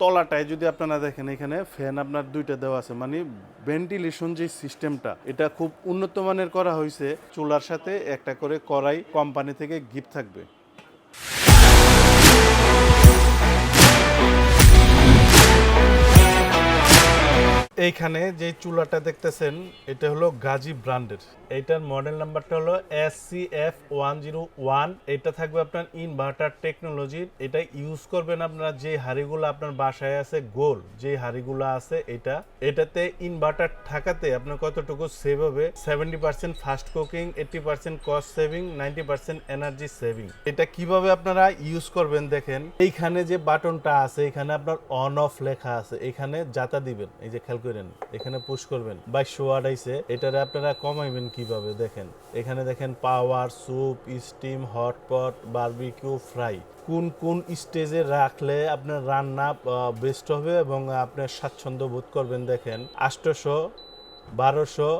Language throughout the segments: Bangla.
তলাটায় যদি আপনারা দেখেন এখানে, ফ্যান আপনার দুইটা দেওয়া আছে মানে ভেন্টিলেশন যে সিস্টেমটা, এটা খুব উন্নত মানের করা হয়েছে। চুলার সাথে একটা করে কড়াই কোম্পানি থেকে গিফট থাকবে। এইখানে যে চুলাটা দেখতেছেন, এটা হলো গাজী ব্র্যান্ডের। এইটার মডেল নাম্বারটা হলো S C F one zero one এটা থাকবে আপনার ইনভার্টার টেকনোলজির এটা ইউজ করবেন আপনারা যে হাড়িগুলো আপনার বাসায় আছে, গোল যে হাড়িগুলো আছে, এটা। এটাতে ইনভার্টার থাকাতে আপনার কতটুকু সেভ হবে? Seventy percent fast cooking eighty percent cost saving ninety percent energy saving এটা কীভাবে আপনারা ইউজ করবেন দেখেন? এইখানে যে বাটনটা আছে, এখানে আপনার অন অফ লেখা আছে। এখানে যাতা দিবেন। এই যে খেয়াল করেন, এখানে পুশ করবেন। বাইশশো ওয়াট আইছে, এটারে আপনারা কমাইবেন কীভাবে দেখেন? এখানে দেখেন power soup steam hotpot barbecue fry কোন কোন স্টেজে রাখলে আপনার রান্না বেস্ট হবে এবং আপনার স্বাচ্ছন্দ্য বোধ করবেন দেখেন আষ্টশো বারোশো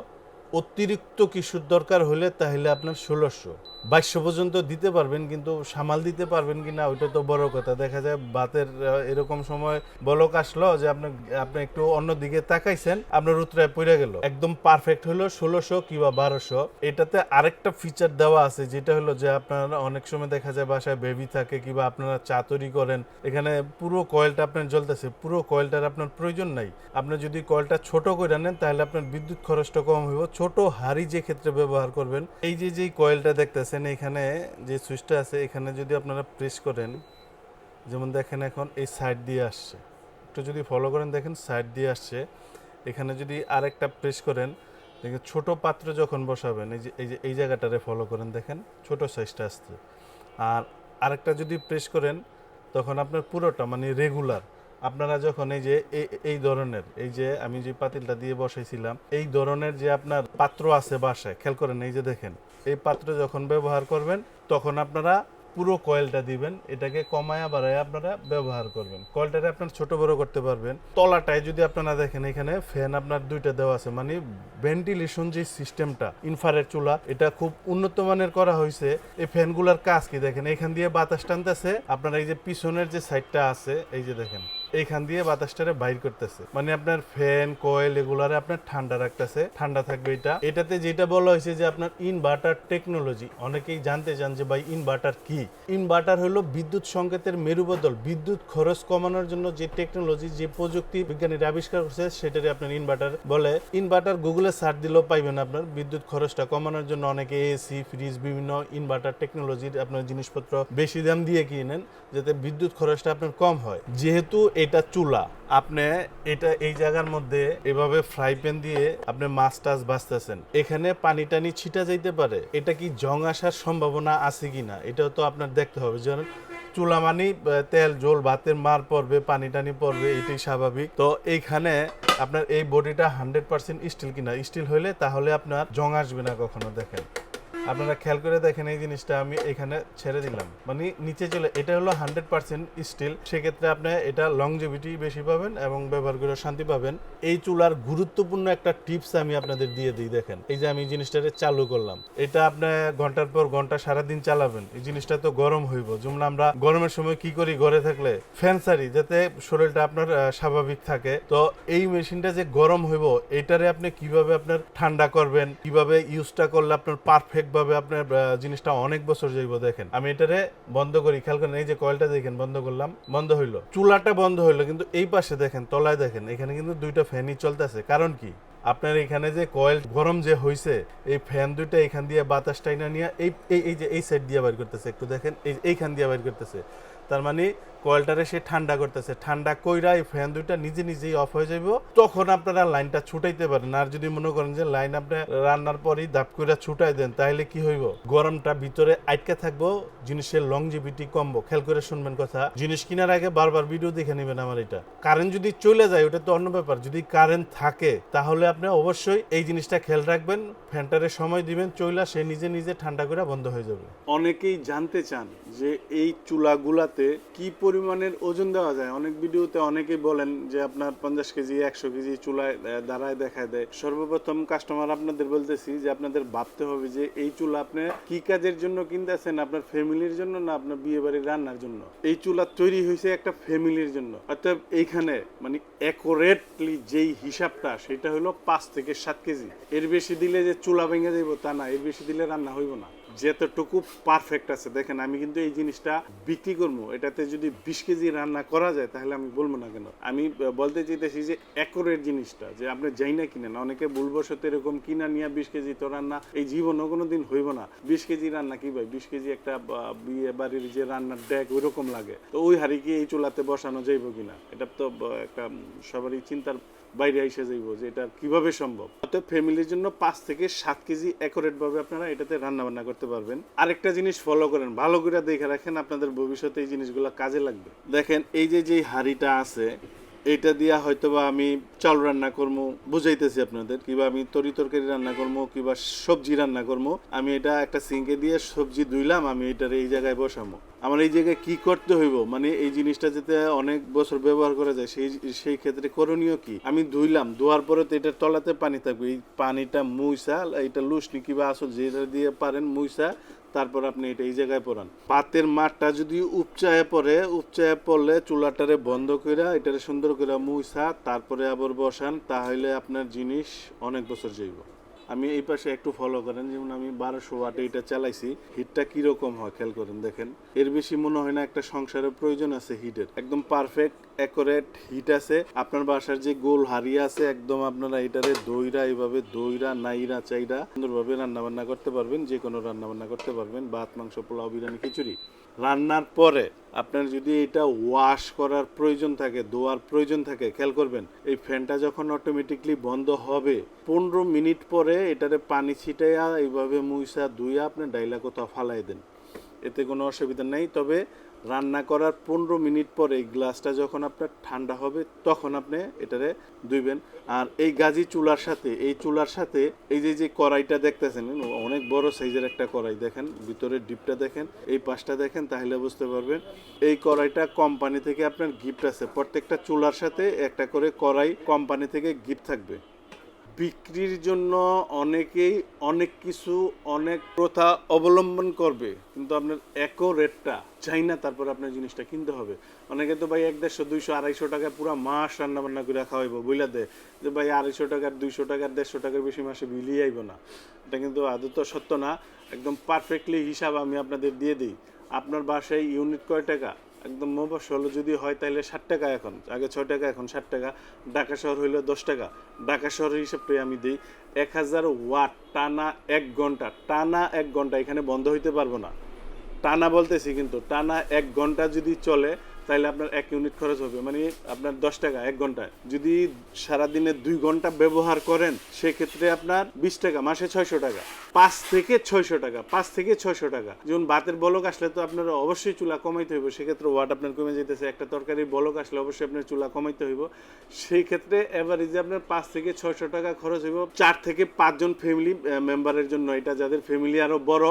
অতিরিক্ত কিছুর দরকার হলে তাহলে আপনার ষোলোশো। বাইশশো পর্যন্ত দিতে পারবেন, কিন্তু সামাল দিতে পারবেন কিনা ওইটা তো বড় কথা। দেখা যায় বাতের এরকম সময় বলক আসলো যে আপনি আপনি একটু অন্য দিকে তাকাইছেন, আপনার উত্তরায় পড়ে গেল। একদম পারফেক্ট হলো ষোলোশো কিংবা বারোশো। এটাতে আরেকটা ফিচার দেওয়া আছে, যেটা হলো যে আপনারা অনেক সময় দেখা যায় বাসায় বেবি থাকে কিংবা আপনারা চা তৈরি করেন। এখানে পুরো কয়েলটা আপনার জ্বলতেছে, পুরো কয়েলটার আপনার প্রয়োজন নাই। আপনি যদি কয়েলটা ছোট করে নেন, তাহলে আপনার বিদ্যুৎ খরচটা কম হইব। ছোট হাড়ি যে ক্ষেত্রে ব্যবহার করবেন, এই যে যে কয়েলটা দেখতেছেন এখানে যে সুইচটা আছে, এখানে যদি আপনারা প্রেস করেন, যেমন দেখেন এখন এই সাইড দিয়ে আসছে। একটু যদি ফলো করেন, দেখেন সাইড দিয়ে আসছে। এখানে যদি আরেকটা প্রেস করেন, দেখেন ছোট পাত্র যখন বসাবেন, এই যে এই যে, এই জায়গাটারে ফলো করেন, দেখেন ছোট সাইজটা আসছে। আর আরেকটা যদি প্রেস করেন, তখন আপনার পুরোটা মানে রেগুলার আপনারা যখন এই যে এই- ধরনের, এই যে আমি যে পাতিলটা দিয়ে বসাইছিলাম, এই ধরনের যে আপনার পাত্র আছে বাসায়, খেয়াল করেন এই যে দেখেন, এই পাত্র যখন ব্যবহার করবেন, তখন আপনারা পুরো কয়েলটা দিবেন, এটাকে কমায়া বাড়ায় আপনারা ব্যবহার করবেন। কয়েলটারে আপনার ছোট বড় করতে পারবেন। তলাটায় যদি আপনারা দেখেন, এখানে ফ্যান আপনার দুইটা দেওয়া আছে মানে ভেন্টিলেশন যে সিস্টেমটা ইনফারের চুলা, এটা খুব উন্নত মানের করা হয়েছে এই ফ্যানগুলোর কাজ কি? দেখেন, এখান দিয়ে বাতাস টানতেছে, আপনার এই যে পিছনের যে সাইডটা আছে, এই যে দেখেন এইখান দিয়ে বাতাসটারে বাইর করতেছে। মানে আপনার ফ্যান, কয়েল এগুলারে আপনার ঠান্ডা রাখতেছে, ঠান্ডা থাকবে এটা। এটাতে যেটা বলা হয়েছে যে আপনার ইনভার্টার টেকনোলজি অনেকেই জানতে চান যে ভাই ইনভার্টার কি? ইনভার্টার হলো বিদ্যুৎ সংকেতের মেরুবদল, বিদ্যুৎ খরচ কমানোর জন্য যে টেকনোলজি যে প্রযুক্তি বিজ্ঞানীরা আবিষ্কার করছে সেটারই আপনার ইনভার্টার বলে। ইনভার্টার গুগলে সার্চ দিলেও পাইবেন আপনার, বিদ্যুৎ খরচটা কমানোর জন্য অনেকে এসি ফ্রিজ বিভিন্ন ইনভার্টার টেকনোলজির আপনার জিনিসপত্র বেশি দাম দিয়ে কিনেন, যাতে বিদ্যুৎ খরচটা আপনার কম হয়। যেহেতু এটা চুলা। আপনি এটা এই জায়গার মধ্যে এভাবে ফ্রাই প্যান দিয়ে আপনি মাছ টাছ বাঁচতেছেন এখানে পানি টানি ছিটা যাইতে পারে। এটা কি জং আসার সম্ভাবনা আছে কিনা? এটাও তো আপনার দেখতে হবে। যেন চুলা মানে তেল জল ভাতের মার পড়বে, পানি টানি পড়বে, এটাই স্বাভাবিক। তো এইখানে আপনার এই বডিটা হান্ড্রেড পার্সেন্ট স্টিল কিনা? স্টিল হইলে তাহলে আপনার জং আসবে না কখনো, দেখেন। আপনারা খেয়াল করে দেখেন এই জিনিসটা আমি এখানে ছেড়ে দিলাম। মানে নিচে চলে, এটা হলো হান্ড্রেড পার্সেন্ট স্টিল। সেক্ষেত্রে আপনি এটা লংজিভিটি বেশি পাবেন এবং ব্যবহার করে শান্তি পাবেন। এই চুলার গুরুত্বপূর্ণ একটা টিপস আমি আপনাদের দিয়ে দিই, দেখেন। এই যে আমি জিনিসটাকে চালু করলাম, এটা আপনি ঘণ্টার পর ঘণ্টা সারাদিন চালাবেন। এই জিনিসটা তো গরম হইব। যেমন আমরা গরমের সময় কি করি ঘরে থাকলে? ফ্যান সারি যাতে শরীরটা আপনার স্বাভাবিক থাকে। তো এই মেশিনটা যে গরম হইব, এটারে আপনি কীভাবে আপনার ঠান্ডা করবেন, কীভাবে ইউজটা করলে আপনার পারফেক্ট ভাবে আপনার জিনিসটা অনেক বছর যাইব দেখেন। আমি এটারে বন্ধ করি, খেয়াল করেন, এই যে কয়েলটা দেখেন, বন্ধ করলাম, বন্ধ হইল। চুলাটা বন্ধ হইল, কিন্তু এই পাশে দেখেন, তলায় দেখেন, এখানে কিন্তু দুইটা ফ্যানই চলতেছে। কারণ কি? আপনার এখানে যে কয়েল গরম যে হইছে, এই ফ্যান দুইটা এখান দিয়ে বাতাস টাইনা নিয়ে এই- এই যে এই সাইড দিয়ে বাইর করতেছে, একটু দেখেন, এই, এইখান দিয়ে বাইর করতেছে। তার মানে কয়েলটারে সে ঠান্ডা করতেছে, ঠান্ডা কইরা এই ফ্যান দুইটা নিজে নিজেই অফ হয়ে যাইব। তখন আপনারা লাইনটা ছুটাইতে পারেন। আর যদি মনে করেন যে লাইন আপনি রান্নার পরই দাপ কইরা ছুটাই দেন, তাহলে কি হইব? গরমটা ভিতরে আটকে থাকব, জিনিসের লংজিভিটি কমবো। খেয়াল করে শুনবেন কথা। জিনিস কেনার আগে বারবার ভিডিও দেখে নেবেন আমার এটা। কারেন্ট যদি চলে যায়, ওটা তো অন্য ব্যাপার। যদি কারেন্ট থাকে, তাহলে আপনি অবশ্যই এই জিনিসটা খেয়াল রাখবেন। ফ্যানটারে সময় দিবেন, চইলা সে নিজে নিজে ঠান্ডা করে বন্ধ হয়ে যাবে। অনেকেই জানতে চান যে এই চুলাগুলাতে কি পরিমাণের ওজন দেওয়া যায়। অনেক ভিডিওতে অনেকেই বলেন যে আপনার পঞ্চাশ কেজি, একশো কেজি চুলায় দাঁড়ায় দেখায় দেয়। সর্বপ্রথম কাস্টমার আপনাদের বলতেছি যে আপনাদের ভাবতে হবে যে এই চুলা আপনি কি কাজের জন্য কিনতেছেন? আপনার ফ্যামিলির জন্য না আপনার বিয়ে বাড়ির রান্নার জন্য? এই চুলা তৈরি হয়েছে একটা ফ্যামিলির জন্য। অর্থাৎ এইখানে মানে অ্যাকোরেটলি যেই হিসাবটা, সেটা হলো পাঁচ থেকে সাত কেজি। এর বেশি দিলে যে চুলা ভেঙে যাইব তা না, এর বেশি দিলে রান্না হইব না। যেতটুকু পারফেক্ট আছে। দেখেন, আমি কিন্তু এই জিনিসটা বিক্রি করব। এটাতে যদি বিশ কেজি রান্না করা যায়, তাহলে আমি বলব না কেন? আমি বলতে চাইতেছি যে একরের জিনিসটা, যে আপনি যাই না কিনেন, অনেকে ভুলবশত এরকম কিনা নিয়ে বিশ কেজি তো রান্না এই জীবনও কোনো দিন হইব না। বিশ কেজি রান্না কি ভাই? বিশ কেজি একটা বিয়ে বাড়ির যে রান্নার ডেক ওই রকম লাগে। তো ওই হাড়ি কি এই চুলাতে বসানো যাইব কিনা? এটা তো একটা সবারই চিন্তার বাইরে এসে যাইব যে এটা কীভাবে সম্ভব? অর্থাৎ ফ্যামিলির জন্য পাঁচ থেকে সাত কেজি অ্যাকোরেট ভাবে আপনারা এটাতে রান্না বান্না করতে পারবেন। আরেকটা জিনিস ফলো করেন, ভালো করে দেখে রাখেন আপনাদের ভবিষ্যতে এই জিনিসগুলো কাজে লাগবে। দেখেন, এই যে যে হাঁড়িটা আছে এটা দিয়া হয়তো বা আমি চাল রান্না করব বুঝাইতেছি আপনাদের, কিবা আমি তরি তরকারি রান্না করব কিবা সবজি রান্না করব আমি এটা একটা সিঙ্কে দিয়ে সবজি ধুইলাম, আমি এটার এই জায়গায় বসাবো আমার এই জায়গায় কি করতে হইব? মানে এই জিনিসটা যাতে অনেক বছর ব্যবহার করা যায়, সেই সেই ক্ষেত্রে করণীয় কি? আমি ধুইলাম, ধোয়ার পরে তো এটার তলাতে পানি থাকবে। এই পানিটা মুইসা, এটা লুসনি কিবা আসল যেটা দিয়ে পারেন, মুইসা, তারপর আপনি এটা এই জায়গায় পরান। পাতের মাঠটা যদি উপচায় পড়ে, উপচায় পড়লে চুলাটারে বন্ধ কইরা, এটারে সুন্দর করে মুইসা, তারপরে আবার বসান, তাহলে আপনার জিনিস অনেক বছর যাইব। আমি এই পাশে একটু ফলো করেন, যেমন আমি বারোশো ওয়াটে এটা চালাইছি হিটটা কীরকম হয় খেয়াল করেন, দেখেন। এর বেশি মনে হয় না একটা সংসারের প্রয়োজন আছে হিটের একদম পারফেক্ট অ্যাকোরেট হিট আছে। আপনার বাসার যে গোল হারিয়ে আছে, একদম আপনারা এটারে দইরা এইভাবে দইরা, নাইরা, চাইরা সুন্দরভাবে রান্না বান্না করতে পারবেন যে কোনো রান্না বান্না করতে পারবেন, ভাত, মাংস, পোলাও, বিরিয়ানি, খিচুড়ি। রান্নার পরে আপনার যদি এটা ওয়াশ করার প্রয়োজন থাকে, ধোয়ার প্রয়োজন থাকে, খেয়াল করবেন, এই ফ্যানটা যখন অটোমেটিকলি বন্ধ হবে, পনেরো মিনিট পরে এটাতে পানি ছিটাইয়া এইভাবে মুইসা ধুইয়া আপনি ডাইলা কোথাও ফালাই দেন। এতে কোনো অসুবিধা নেই, তবে রান্না করার পনেরো মিনিট পরে এই গ্লাসটা যখন আপনার ঠান্ডা হবে, তখন আপনি এটারে ধুইবেন। আর এই গাজি চুলার সাথে, এই চুলার সাথে এই যে যে কড়াইটা দেখতেছেন অনেক বড় সাইজের একটা কড়াই দেখেন, ভিতরের ডিপটা দেখেন, এই পাশটা দেখেন, তাহলে বুঝতে পারবেন এই কড়াইটা কোম্পানি থেকে আপনার গিফট আছে। প্রত্যেকটা চুলার সাথে একটা করে কড়াই কোম্পানি থেকে গিফট থাকবে। বিক্রির জন্য অনেকেই অনেক কিছু, অনেক প্রথা অবলম্বন করবে। কিন্তু আপনার একও রেটটা চাই না, তারপর আপনার জিনিসটা কিনতে হবে। অনেকে তো ভাই এক দেড়শো, দুইশো, আড়াইশো টাকায় পুরো মাস রান্না বান্না করে খাওয়াইবো বুঝলা দে? যে ভাই আড়াইশো টাকার, দুইশো টাকার, দেড়শো টাকার বেশি মাসে বিলিয়ে আইব না। এটা কিন্তু আদৌ তো সত্য না। একদম পারফেক্টলি হিসাব আমি আপনাদের দিয়ে দিই। আপনার বাসায় ইউনিট কয় টাকা? একদম মোবাস হলো যদি হয় তাহলে ষাট টাকা এখন। আগে ছয় টাকা, এখন ষাট টাকা। ঢাকা শহর হইল দশ টাকা। ঢাকা শহরের হিসাবটাই আমি দিই, এক হাজার ওয়াট টানা এক ঘণ্টা। টানা এক ঘণ্টা, এখানে বন্ধ হইতে পারব না। টানা বলতেছি কিন্তু, টানা এক ঘণ্টা যদি চলে তাহলে আপনার এক ইউনিট খরচ হবে। মানে আপনার দশ টাকা, এক ঘন্টায় যদি সারাদিনে দুই ঘণ্টা ব্যবহার করেন, সেক্ষেত্রে আপনার বিশ টাকা, মাসে ছয়শো টাকা। পাঁচ থেকে ছয়শো টাকা, পাঁচ থেকে ছয়শো টাকা। যেমন ভাতের বলক আসলে তো আপনার অবশ্যই চুলা কমাইতে হইব, সেক্ষেত্রে ওয়াট আপনার কমে যেতেছে একটা তরকারির বলক আসলে অবশ্যই আপনার চুলা কমাইতে হইব। সেই ক্ষেত্রে এভারেজে আপনার পাঁচ থেকে ছয়শো টাকা খরচ হইব। চার থেকে পাঁচজন ফ্যামিলি মেম্বারের জন্য। এটা যাদের ফ্যামিলি আরও বড়,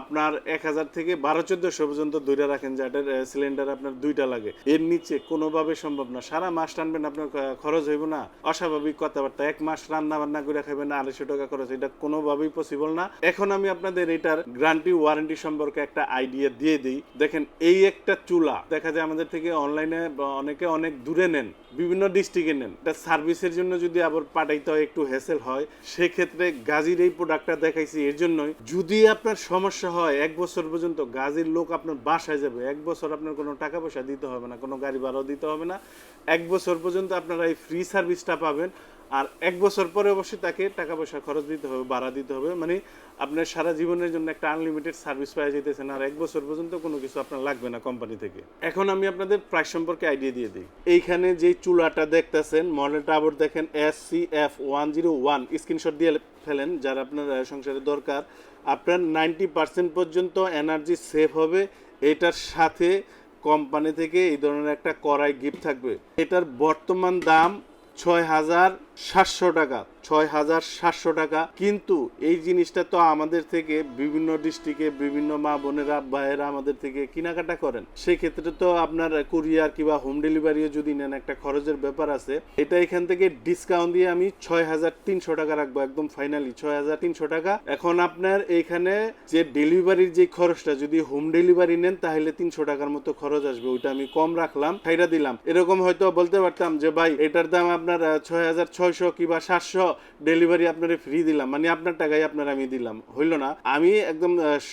আপনার এক হাজার থেকে বারো চোদ্দশো পর্যন্ত দূরে রাখেন, যাদের সিলিন্ডার আপনার দুইটা লাগে। এর নিচে কোনোভাবে সম্ভব না। সারা মাস টানবেন, আপনার খরচ হইব না। অস্বাভাবিক কথাবার্তা। এক মাস রান্না বান্না করে খাবেন না আড়াইশো টাকা খরচ। এটা কোনোভাবেই পসিবল না। এখন আমি আপনাদের এটার গ্যারান্টি ওয়ারেন্টি সম্পর্কে একটা আইডিয়া দিয়ে দিই। দেখেন, এই একটা চুলা, দেখা যায় আমাদের থেকে অনলাইনে অনেকে অনেক দূরে নেন, বিভিন্ন ডিস্ট্রিক্টে নেন। এটা সার্ভিসের জন্য যদি আবার পাঠাইতে হয়, একটু হ্যাসেল হয়, সেক্ষেত্রে গাজীর এই প্রোডাক্টটা দেখাইছি। এর জন্যই যদি আপনার সমস্যা হয়, এক বছর পর্যন্ত গাজীর লোক আপনার বাসায় যাবে, এক বছর আপনার কোনো টাকা পয়সা দিতে হবে না, কোনো গাড়ি ভাড়াও দিতে হবে না। এক বছর পর্যন্ত আপনারা এই ফ্রি সার্ভিসটা পাবেন। আর এক বছর পরে অবশ্যই তাকে টাকা পয়সা খরচ দিতে হবে, ভাড়া দিতে হবে। মানে আপনার সারা জীবনের জন্য একটা আনলিমিটেড সার্ভিস পাওয়া যেতেছেন আর এক বছর পর্যন্ত কোনো কিছু আপনার লাগবে না কোম্পানি থেকে। এখন আমি আপনাদের প্রাইস সম্পর্কে আইডিয়া দিয়ে দিই। এইখানে যে চুলাটা দেখতেছেন মডেলটা আবার দেখেন S C F one zero one screenshot দিয়ে ফেলেন, যার আপনার সংসারে দরকার। আপনার নাইনটি পার্সেন্ট পর্যন্ত এনার্জি সেভ হবে। এটার সাথে কোম্পানি থেকে এই ধরনের একটা কড়াই গিফট থাকবে। এটার বর্তমান দাম ছয় হাজার সাতশো টাকা। ছয় হাজার সাতশো টাকা। কিন্তু এই জিনিসটা তো আমাদের থেকে বিভিন্ন ডিস্ট্রিক্টে বিভিন্ন মা বোনেরা, ভাইয়েরা আমাদের থেকে কেনাকাটা করেন। সেই ক্ষেত্রে তো আপনার কুরিয়ার কিংবা হোম ডেলিভারিও যদি নেন, একটা খরচের ব্যাপার আছে। এটা এখান থেকে ডিসকাউন্ট দিয়ে আমি ছয় হাজার তিনশো টাকা রাখব, একদম ফাইনালি ছয় হাজার তিনশো টাকা। এখন আপনার এইখানে যে ডেলিভারির যে খরচটা, যদি হোম ডেলিভারি নেন, তাহলে তিনশো টাকার মতো খরচ আসবে। ওইটা আমি কম রাখলাম খাইরা দিলাম। এরকম হয়তো বলতে পারতাম যে, ভাই, এটার দাম আপনার ছয় হাজার ছয়শো কিংবা সাতশো। ডেলিভারি আপনারে ফ্রি দিলাম মানে আপনার টাকাই আপনার আমি দিলাম, হইল না? আমি একদম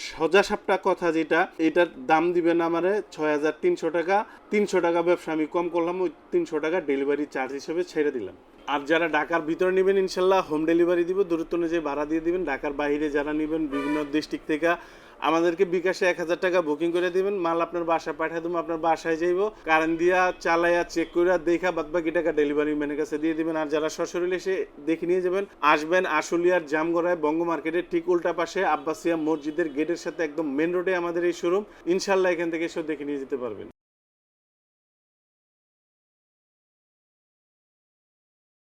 সোজা সাপটা কথা যেটা, এটার দাম দিবেন আমারে ছয় হাজার তিনশো টাকা তিনশো টাকা ব্যবসা আমি কম করলাম, ওই তিনশো টাকা ডেলিভারি চার্জ হিসেবে ছেড়ে দিলাম। আর যারা ঢাকার ভিতরে নেবেন, ইনশাল্লাহ হোম ডেলিভারি দিব, দূরত্ব অনুযায়ী ভাড়া দিয়ে দিবেন, ঢাকার বাইরে যারা নেবেন, বিভিন্ন ডিস্ট্রিক্ট থেকে আমাদেরকে বিকাশে এক হাজার টাকা বুকিং করে দিবেন। মাল আপনার বাসায় পাঠিয়ে দেবো, আপনার বাসায় যাইবো। কারেন্ট দিয়া চালাইয়া চেক করে দেখা বাদ বাকি টাকা ডেলিভারি ম্যানের কাছে দিয়ে দিবেন। আর যারা সশরীরে এসে দেখে নিয়ে যাবেন, আসবেন আশুলিয়ার জামগড়ায় বঙ্গ মার্কেটের ঠিক উল্টা পাশে আব্বাসিয়া মসজিদের গেটের সাথে একদম মেন রোডে আমাদের এই শোরুম ইনশাল্লাহ এখান থেকে এসে দেখে নিয়ে যেতে পারবেন।